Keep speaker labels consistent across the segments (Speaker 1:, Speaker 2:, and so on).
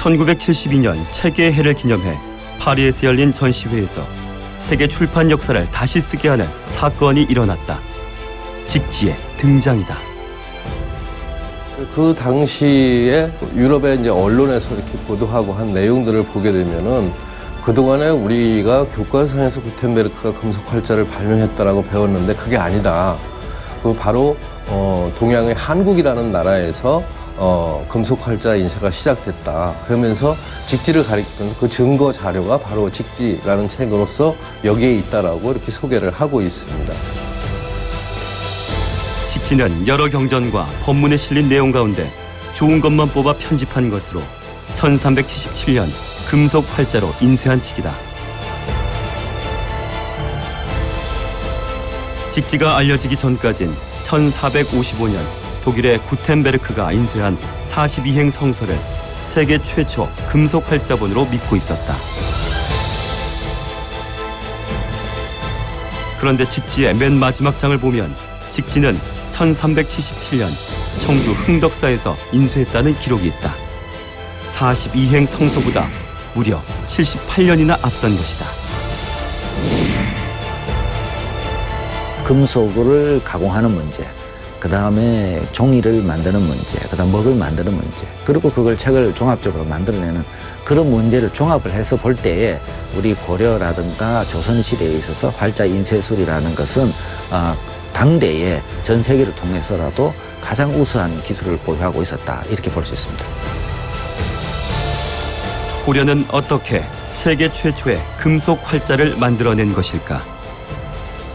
Speaker 1: 1972년 체계의 해를 기념해 파리에서 열린 전시회에서 세계 출판 역사를 다시 쓰게 하는 사건이 일어났다. 직지의 등장이다.
Speaker 2: 그 당시에 유럽의 이제 언론에서 이렇게 보도하고 한 내용들을 보게 되면은 그동안에 우리가 교과서상에서 구텐베르크가 금속 활자를 발명했다라고 배웠는데 그게 아니다. 그 바로 어, 동양의 한국이라는 나라에서 어, 금속 활자 인쇄가 시작됐다. 그러면서 직지를 가리키는 그 증거 자료가 바로 직지라는 책으로서 여기에 있다라고 이렇게 소개를 하고 있습니다.
Speaker 1: 직지는 여러 경전과 법문에 실린 내용 가운데 좋은 것만 뽑아 편집한 것으로 1377년 금속 활자로 인쇄한 책이다. 직지가 알려지기 전까진 1455년 독일의 구텐베르크가 인쇄한 42행 성서를 세계 최초 금속 활자본으로 믿고 있었다. 그런데 직지의 맨 마지막 장을 보면 직지는 1377년 청주 흥덕사에서 인쇄했다는 기록이 있다. 42행 성서보다 무려 78년이나 앞선 것이다.
Speaker 3: 금속을 가공하는 문제, 그 다음에 종이를 만드는 문제, 그 다음 먹을 만드는 문제, 그리고 그걸 책을 종합적으로 만들어내는 그런 문제를 종합을 해서 볼 때에 우리 고려라든가 조선시대에 있어서 활자 인쇄술이라는 것은 어, 당대에 전 세계를 통해서라도 가장 우수한 기술을 보유하고 있었다 이렇게 볼 수 있습니다.
Speaker 1: 고려는 어떻게 세계 최초의 금속 활자를 만들어낸 것일까?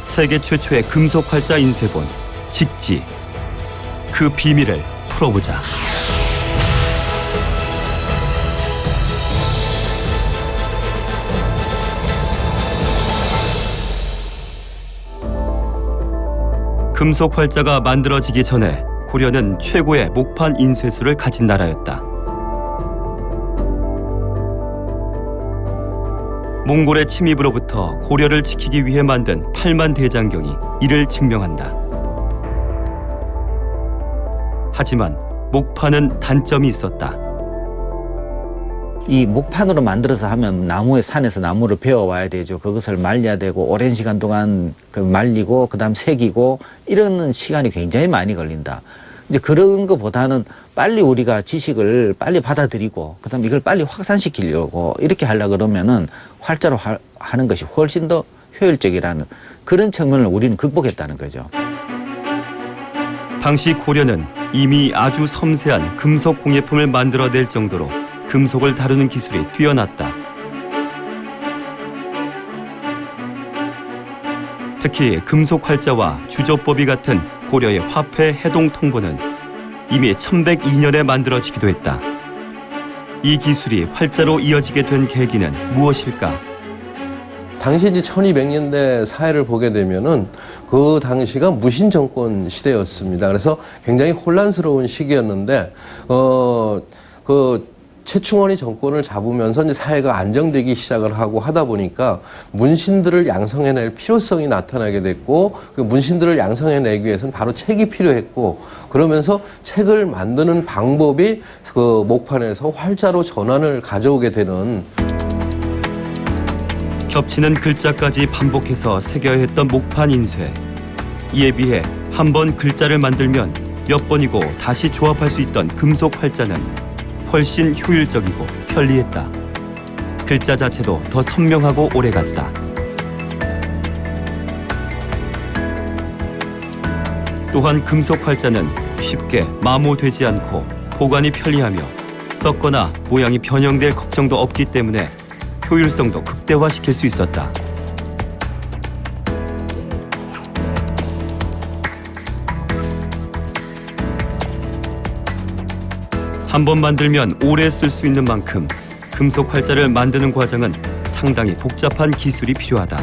Speaker 1: 세계 최초의 금속 활자 인쇄본 직지 그 비밀을 풀어보자. 금속 활자가 만들어지기 전에 고려는 최고의 목판 인쇄술을 가진 나라였다. 몽골의 침입으로부터 고려를 지키기 위해 만든 8만 대장경이 이를 증명한다. 하지만 목판은 단점이 있었다.
Speaker 3: 이 목판으로 만들어서 하면 나무의 산에서 나무를 베어와야 되죠. 그것을 말려야 되고 오랜 시간 동안 그 말리고 그다음 새기고 이런 시간이 굉장히 많이 걸린다. 이제 그런 것보다는 빨리 우리가 지식을 빨리 받아들이고 그다음 이걸 빨리 확산시키려고 이렇게 하려 그러면은 활자로 하, 하는 것이 훨씬 더 효율적이라는 그런 측면을 우리는 극복했다는 거죠.
Speaker 1: 당시 고려는 이미 아주 섬세한 금속 공예품을 만들어낼 정도로 금속을 다루는 기술이 뛰어났다. 특히 금속 활자와 주조법이 같은 고려의 화폐 해동 통보는 이미 1102년에 만들어지기도 했다. 이 기술이 활자로 이어지게 된 계기는 무엇일까?
Speaker 2: 당시 이제 1200년대 사회를 보게 되면은 그 당시가 무신 정권 시대였습니다. 그래서 굉장히 혼란스러운 시기였는데 어그 최충원이 정권을 잡으면서 이제 사회가 안정되기 시작을 하고 하다 보니까 문신들을 양성해낼 필요성이 나타나게 됐고 그 문신들을 양성해내기 위해서는 바로 책이 필요했고 그러면서 책을 만드는 방법이 그 목판에서 활자로 전환을 가져오게 되는
Speaker 1: 겹치는 글자까지 반복해서 새겨야 했던 목판 인쇄. 이에 비해 한 번 글자를 만들면 몇 번이고 다시 조합할 수 있던 금속 활자는 훨씬 효율적이고 편리했다. 글자 자체도 더 선명하고 오래갔다. 또한 금속 활자는 쉽게 마모되지 않고 보관이 편리하며 썩거나 모양이 변형될 걱정도 없기 때문에 효율성도 극대화시킬 수 있었다. 한 번 만들면 오래 쓸 수 있는 만큼 금속 활자를 만드는 과정은 상당히 복잡한 기술이 필요하다.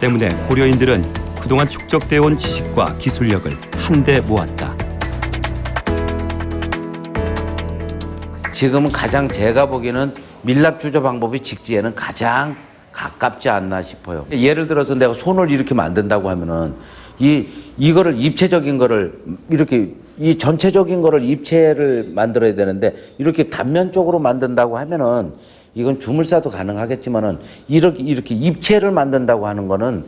Speaker 1: 때문에 고려인들은 그동안 축적되어 온 지식과 기술력을 한데 모았다.
Speaker 4: 지금은 가장 제가 보기에는 밀랍 주조 방법이 직지에는 가장 가깝지 않나 싶어요. 예를 들어서 내가 손을 이렇게 만든다고 하면은 이 이거를 입체적인 거를 이렇게 이 전체적인 거를 입체를 만들어야 되는데 이렇게 단면적으로 만든다고 하면은 이건 주물사도 가능하겠지만은 이렇게 이렇게 입체를 만든다고 하는 거는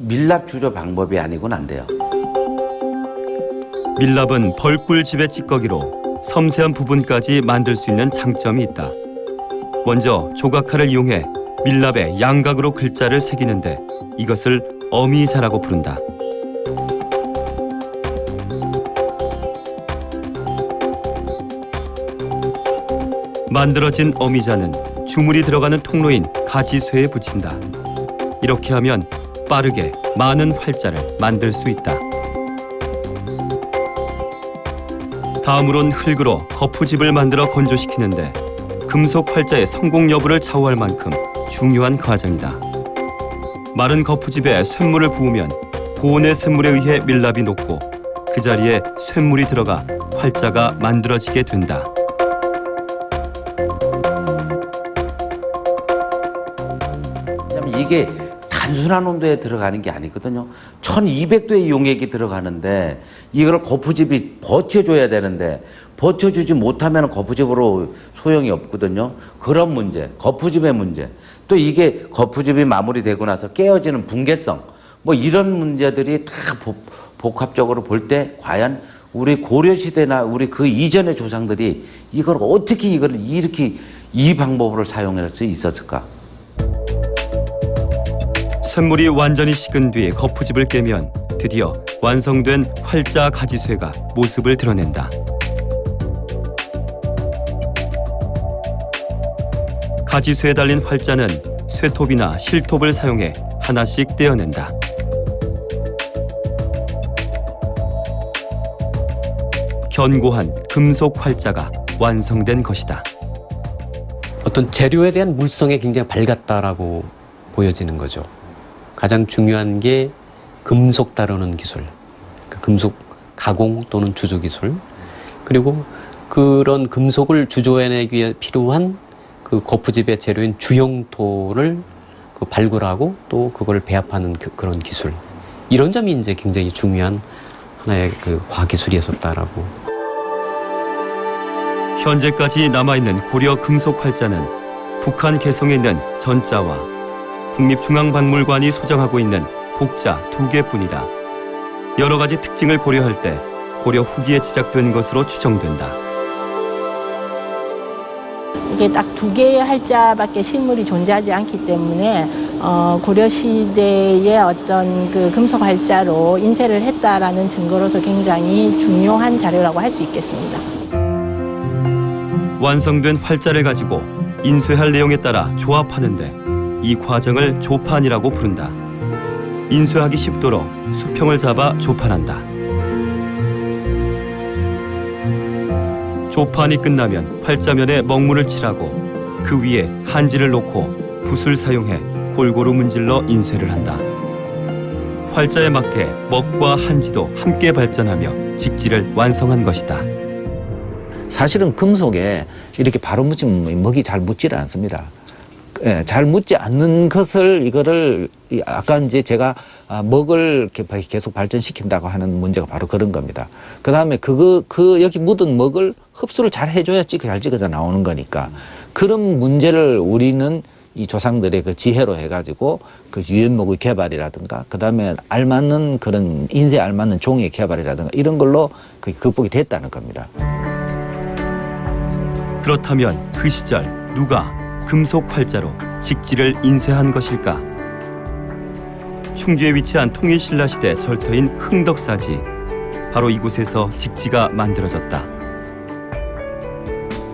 Speaker 4: 밀랍 주조 방법이 아니고는 안 돼요.
Speaker 1: 밀랍은 벌꿀 집의 찌꺼기로 섬세한 부분까지 만들 수 있는 장점이 있다. 먼저 조각칼을 이용해 밀랍의 양각으로 글자를 새기는데 이것을 어미자라고 부른다. 만들어진 어미자는 주물이 들어가는 통로인 가지쇠에 붙인다. 이렇게 하면 빠르게 많은 활자를 만들 수 있다. 다음으론 흙으로 거푸집을 만들어 건조시키는데 금속 활자의 성공 여부를 좌우할 만큼 중요한 과정이다. 마른 거푸집에 쇳물을 부으면 고온의 쇳물에 의해 밀랍이 녹고 그 자리에 쇳물이 들어가 활자가 만들어지게 된다.
Speaker 4: 이게 단순한 온도에 들어가는 게 아니거든요. 1200도의 용액이 들어가는데 이걸 거푸집이 버텨줘야 되는데 버텨주지 못하면 거푸집으로 소용이 없거든요. 그런 문제, 거푸집의 문제. 또 이게 거푸집이 마무리되고 나서 깨어지는 붕괴성. 뭐 이런 문제들이 다 복, 복합적으로 볼 때 과연 우리 고려 시대나 우리 그 이전의 조상들이 이걸 어떻게 이걸 이렇게 이 방법으로 사용할 수 있었을까?
Speaker 1: 쇳물이 완전히 식은 뒤 거푸집을 깨면 드디어 완성된 활자 가지쇠가 모습을 드러낸다. 가지쇠에 달린 활자는 쇠톱이나 실톱을 사용해 하나씩 떼어낸다. 견고한 금속 활자가 완성된 것이다.
Speaker 5: 어떤 재료에 대한 물성에 굉장히 밝았다라고 보여지는 거죠. 가장 중요한 게 금속 다루는 기술, 그 금속 가공 또는 주조 기술, 그리고 그런 금속을 주조해내기 위해 필요한 그 거푸집의 재료인 주영토를 그 발굴하고 또 그걸 배합하는 그, 그런 기술. 이런 점이 이제 굉장히 중요한 하나의 그 과기술이었었다라고
Speaker 1: 현재까지 남아있는 고려 금속 활자는 북한 개성에 있는 전자와 국립중앙박물관이 소장하고 있는 복자 두 개뿐이다. 여러 가지 특징을 고려할 때 고려 후기에 제작된 것으로 추정된다.
Speaker 6: 이게 딱 두 개의 활자밖에 실물이 존재하지 않기 때문에 어, 고려 시대의 어떤 그 금속 활자로 인쇄를 했다라는 증거로서 굉장히 중요한 자료라고 할 수 있겠습니다.
Speaker 1: 완성된 활자를 가지고 인쇄할 내용에 따라 조합하는데 이 과정을 조판이라고 부른다. 인쇄하기 쉽도록 수평을 잡아 조판한다. 조판이 끝나면 활자면에 먹물을 칠하고 그 위에 한지를 놓고 붓을 사용해 골고루 문질러 인쇄를 한다. 활자에 맞게 먹과 한지도 함께 발전하며 직지를 완성한 것이다.
Speaker 3: 사실은 금속에 이렇게 바로 묻히면 먹이 잘 묻지를 않습니다. 예, 잘 묻지 않는 것을 이거를 이 아까 이제 제가 아, 먹을 계속 발전시킨다고 하는 문제가 바로 그런 겁니다. 그 다음에 그거 그 여기 묻은 먹을 흡수를 잘 해줘야 찍, 잘 찍어져 나오는 거니까 그런 문제를 우리는 이 조상들의 그 지혜로 해가지고 그 유연목의 개발이라든가 그 다음에 알맞는 그런 인쇄 알맞는 종이의 개발이라든가 이런 걸로 그 극복이 됐다는 겁니다.
Speaker 1: 그렇다면 그 시절 누가 금속 활자로 직지를 인쇄한 것일까? 충주에 위치한 통일신라 시대 절터인 흥덕사지 바로 이곳에서 직지가 만들어졌다.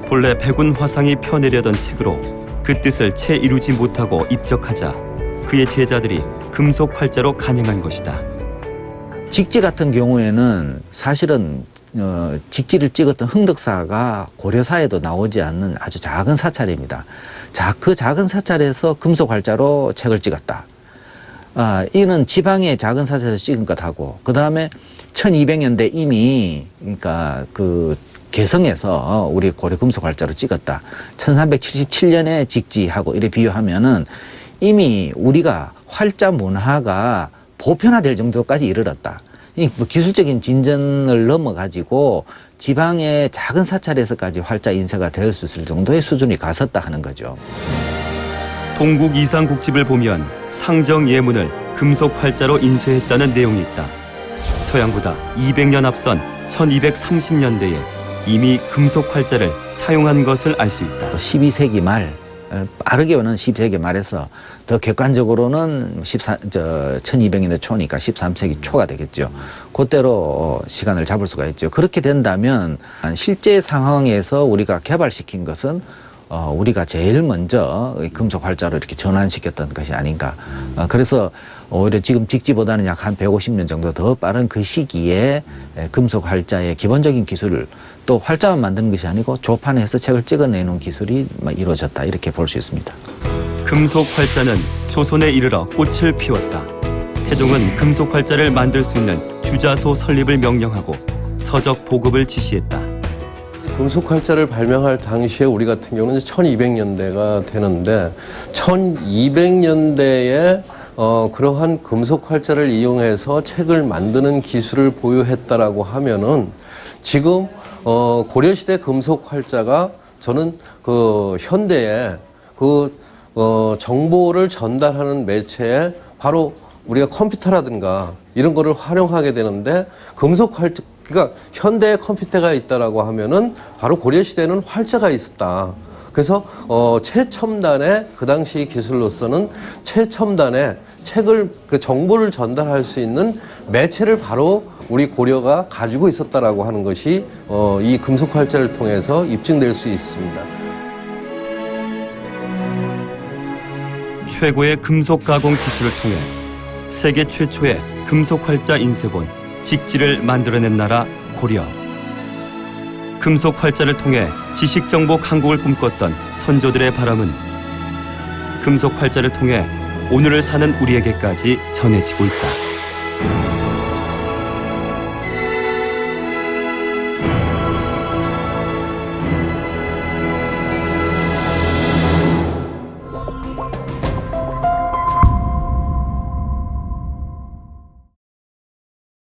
Speaker 1: 본래 백운 화상이 펴내려던 책으로 그 뜻을 채 이루지 못하고 입적하자 그의 제자들이 금속 활자로 간행한 것이다.
Speaker 3: 직지 같은 경우에는 사실은 어, 직지를 찍었던 흥덕사가 고려사에도 나오지 않는 아주 작은 사찰입니다. 자, 그 작은 사찰에서 금속 활자로 책을 찍었다. 아, 이는 지방의 작은 사찰에서 찍은 것하고, 그 다음에 1200년대 이미, 그러니까 그 개성에서 우리 고려 금속 활자로 찍었다. 1377년에 직지하고 이래 비교하면은 이미 우리가 활자 문화가 보편화될 정도까지 이르렀다. 이뭐 기술적인 진전을 넘어 가지고 지방의 작은 사찰에서까지 활자 인쇄가 될 수 있을 정도의 수준이 갔었다 하는 거죠.
Speaker 1: 동국 이상국집을 보면 상정 예문을 금속 활자로 인쇄했다는 내용이 있다. 서양보다 200년 앞선 1230년대에 이미 금속 활자를 사용한 것을 알 수 있다.
Speaker 3: 또 12세기 말 어, 빠르게는 12세기 말에서 더 객관적으로는 14, 저 1200년대 초니까 13세기 초가 되겠죠. 그때로 어, 시간을 잡을 수가 있죠. 그렇게 된다면 실제 상황에서 우리가 개발시킨 것은 어, 우리가 제일 먼저 이 금속 활자로 이렇게 전환시켰던 것이 아닌가. 어, 그래서 오히려 지금 직지보다는 약 한 150년 정도 더 빠른 그 시기에 에, 금속 활자의 기본적인 기술을 또 활자만 만드는 것이 아니고 조판해서 책을 찍어내는 기술이 막 이루어졌다 이렇게 볼 수 있습니다.
Speaker 1: 금속 활자는 조선에 이르러 꽃을 피웠다. 태종은 금속 활자를 만들 수 있는 주자소 설립을 명령하고 서적 보급을 지시했다.
Speaker 2: 금속 활자를 발명할 당시에 우리 같은 경우는 1200년대가 되는데 1200년대에 어, 그러한 금속 활자를 이용해서 책을 만드는 기술을 보유했다라고 하면은 지금 어, 고려시대 금속 활자가 저는 그 현대에 그 어, 정보를 전달하는 매체에 바로 우리가 컴퓨터라든가 이런 거를 활용하게 되는데 금속 활자 그러니까 현대에 컴퓨터가 있다라고 하면은 바로 고려 시대는 활자가 있었다. 그래서 어 최첨단의 그 당시 기술로서는 최첨단의 책을 그 정보를 전달할 수 있는 매체를 바로 우리 고려가 가지고 있었다라고 하는 것이 어 이 금속 활자를 통해서 입증될 수 있습니다.
Speaker 1: 최고의 금속 가공 기술을 통해 세계 최초의 금속 활자 인쇄본 직지를 만들어낸 나라 고려. 금속 활자를 통해 지식 정복 한국을 꿈꿨던 선조들의 바람은 금속 활자를 통해 오늘을 사는 우리에게까지 전해지고 있다.